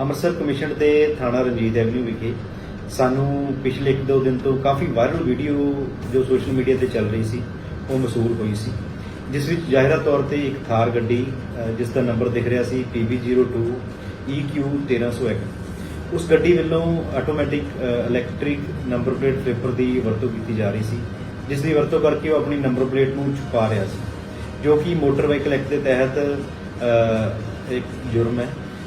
Amritsar commission ਦੇ ਥਾਣਾ Ranjit avenue ਵਿਖੇ ਸਾਨੂੰ ਪਿਛਲੇ 1-2 ਦਿਨ ਤੋਂ ਕਾਫੀ ਵਾਇਰਲ ਵੀਡੀਓ ਜੋ ਸੋਸ਼ਲ ਮੀਡੀਆ ਤੇ ਚੱਲ ਰਹੀ ਸੀ, ਉਹ ਮਸੂਲ ਹੋਈ ਸੀ। ਜਿਸ ਵਿੱਚ ਜ਼ਾਹਿਰਾ ਤੌਰ ਤੇ ਇੱਕ ਥਾਰ ਗੱਡੀ ਜਿਸ ਦਾ ਨੰਬਰ ਦਿਖ ਰਿਹਾ ਸੀ PB02 EQ 1301 ਉਸ ਗੱਡੀ ਵੱਲੋਂ automatic electric number plate flipper ਦੀ ਵਰਤੋਂ ਕੀਤੀ ਜਾ ਰਹੀ ਸੀ, ਜਿਸ ਦੀ ਵਰਤੋਂ ਕਰਕੇ ਉਹ ਆਪਣੀ ਨੰਬਰ ਪਲੇਟ ਨੂੰ ਛੁਪਾ ਰਿਹਾ ਸੀ, ਜੋ ਕਿ ਮੋਟਰ ਵਾਹੀਕਲ ਐਕਟ ਦੇ ਤਹਿਤ ਇੱਕ ਜੁਰਮ ਹੈ।